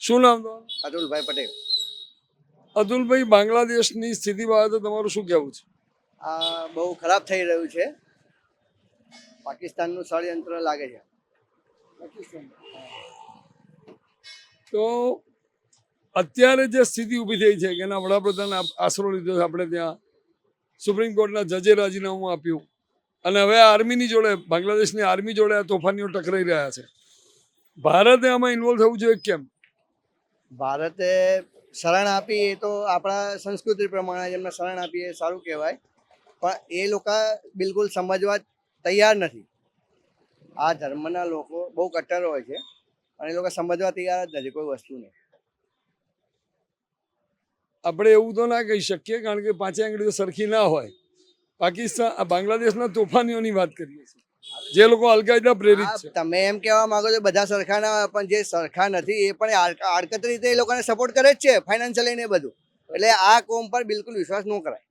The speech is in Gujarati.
શું નામ તમારું? અતુલભાઈ પટેલ. અતુલભાઈ બાંગ્લાદેશની સ્થિતિ બાબતે તમારું શું કહેવું છે? આ બહુ ખરાબ થઈ રહ્યું છે. પાકિસ્તાનનું ષડયંત્ર લાગે છે. તો અત્યારે જે સ્થિતિ ઊભી થઈ છે કે એના વડાપ્રધાન આશરો લીધો છે આપણે ત્યાં સુપ્રીમ કોર્ટના જજે રાજીનામું આપ્યું. અને હવે આર્મીની જોડે બાંગ્લાદેશની આર્મી જોડે આ તોફાનીઓ ટકરાઈ રહ્યા છે. ભારતે આમાં ઇન્વોલ્વ થવું જોઈએ કેમ? ભારતે શરણ આપી એ તો આપણા સંસ્કૃતિ પ્રમાણે એમને શરણ આપી એ સારું કહેવાય. પણ એ લોકો બિલકુલ સમજવા તૈયાર નથી. આ ધર્મના લોકો બહુ કટ્ટર હોય છે અને એ લોકો સમજવા તૈયાર જ નથી કોઈ વસ્તુને. આપણે એવું તો ના કહી શકીએ, કારણ કે પાંચે આંગળીઓ સરખી ના હોય. પાકિસ્તાન બાંગ્લાદેશના તોફાનીઓની વાત કરીએ છીએ. જે લોકો અલકાયદા પ્રેરિત છે. તમે એમ કહેવા માંગો છો બધા સરખા ના પણ જે સરખા નથી એ પણ આડકત આડકતરી રીતે એ લોકોને સપોર્ટ કરે જ છે ફાઇનાન્શિયલી ને બધું. એટલે આ કોમ પર બિલકુલ વિશ્વાસ ન કરાય.